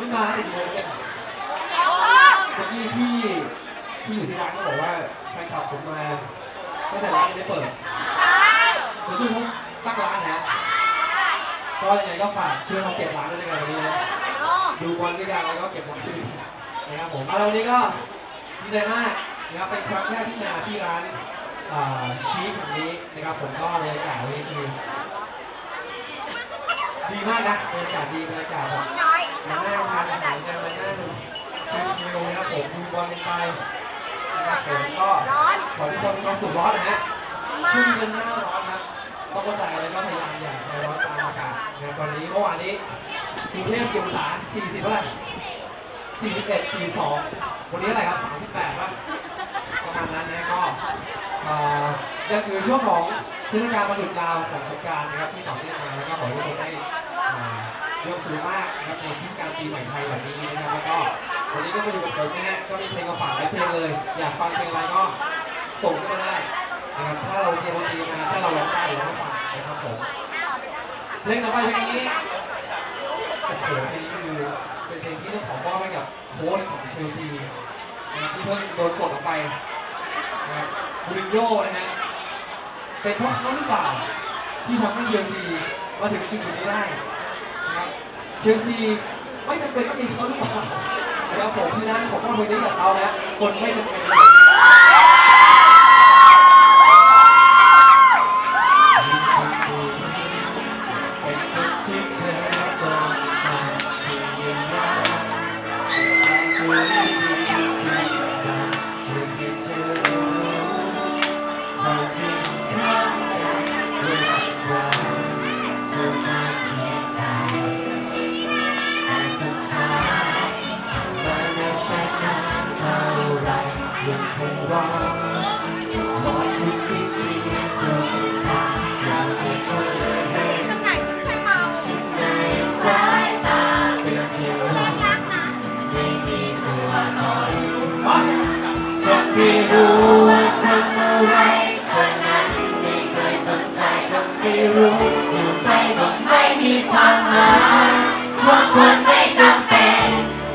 ไม่มาแต่กี่โมงเนี่ยเมื่อกี้พี่พี่อยู่ที่ร้านก็บอกว่าแฟนคลับผมมาตั้งแต่ร้านยังไม่เปิดผมช่วยเขาตั้งร้านนะก็ยังไงก็ฝากช่วยเขาเก็บร้านด้วยกันวันนี้นะดูบอลด้วยกันแล้วก็เก็บของชื่อนะครับผมเอาละวันนี้ก็ดีใจมากนะครับเป็นครั้งแรกที่มาที่ร้านชีคแห่งนี้นะครับผมก็บรรยากาศวันนี้คือดีมากนะบรรยากาศดีบรรยากาศแบบ มานั่งทานอาหารกันมานั่งชิลๆนะครับผมดูบอลกันไปนะครับผมก็ขอให้ทุกคนมีความสุขร้อนนะฮะช่วงนี้เป็นหน้าร้อนครับต้องเข้าใจแล้วก็พยายามอย่าใจร้อนตามอากาศนะครับตอนนี้เมื่อวานนี้กรุงเทพกี่องศา40เท่าไหร่41 42 วันนี้อะไรครับ 38ป่ะประมาณนั้นนะก็เอ่อยังคือช่วงของเทศกาลวันหยุดยาวของสงการนะครับที่ต่อเนื่องายกสูงมากนะครับในเทศกาลปีใหม่ไทยแบบนี้นะครับแล้วก็วันนี้ก็มาอยู่กับผมนะฮะก็มีเพลงมาฝากหลายเพลงเลย อยากฟังเพลงอะไรก็ส่งเข้ามาได้นะครับถ้าเราเตรียมดนตรีมาถ้าเราร้องได้เราก็ฟังนะครับผมเพลงต่อไปเพลงนี้โอ้โหเพลงนี้คือเป็นเพลงที่ต้องขอมอบให้กับโค้ชของเชลซีนะครับที่เพิ่งโดนกดออกไปนะครับบูรินโญ่นะฮะเป็นเพราะเขาหรือเปล่าที่ทำให้เชลซีมาถึงจุดนี้ได้ นะครับเชลซีไม่จำเป็นต้องมีเขาหรือเปล่านะครับผมที่นั้นผมว่าคนนี้กับเขานะคนไม่จำเป็น มีความหมายเพราะคนไม่จำเป็น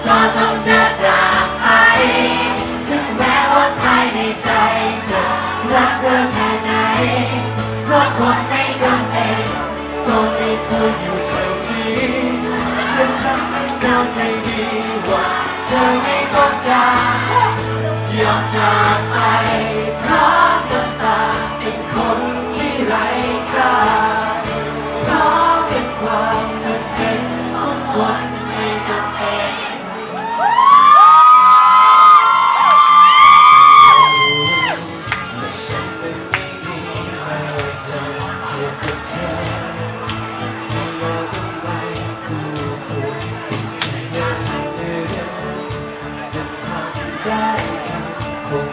ก็ต้องเดินจากไป ถึงแม้ว่าภายในใจจะรักเธอแค่ไหนเพราะคนไม่จำเป็นก็ไม่ควรอยู่เฉยสิเธอฉันเข้าใจดีว่าเธอไม่ต้องการ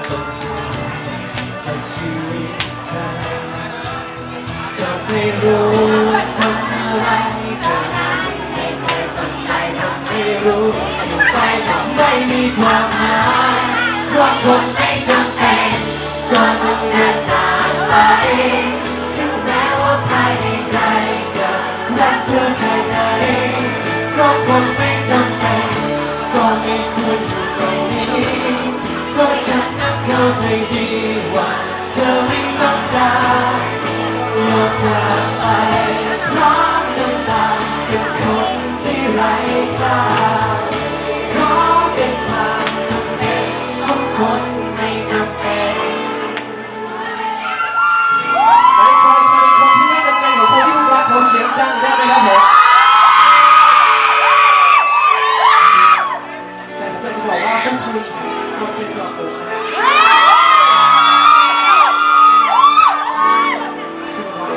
ต้องจากชีวิตจะไม่รู้ว่าทำอะไรเธอนั้นไม่เคยสนใจทำไม่รู้อยู่ไปก็ไม่มีความ จากไป ถึงแม้ว่าภายในใจจะรักเธอแค่ไหนก็คงไม่จำเป็นก็ไม่ควรอยู่ตรงนี้เพราะฉันนั้นเข้าใจดีว่าเธอไม่ต้องการ บอกว่าพวกคุณจนเป็นสำหรับผมนะฮะชื่อว่าอะไร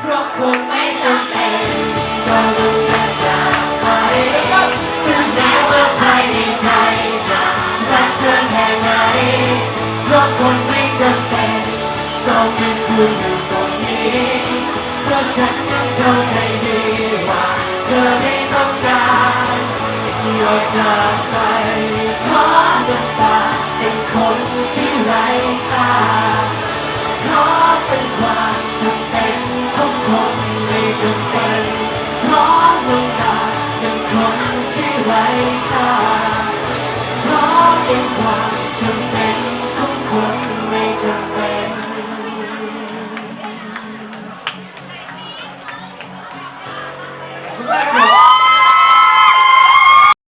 เพราะคนไม่จำเป็นต้องเดินจากไปถึงแม้ว่าภายในใจจะรักเธอแค่ไหนเพราะคนไม่จำเป็นก็ไม่ควรอยู่ตรงนี้เพราะฉันนั้นเข้าใจดีว่าเธอไม่ต้องการ วจากไปขอราะน้ำตาเป็นคนที่ไร้ค่าขอเป็นความจำเป็นของคนที่จำเป็นเพราน้ำตาเป็นคนที่ไร้ค่า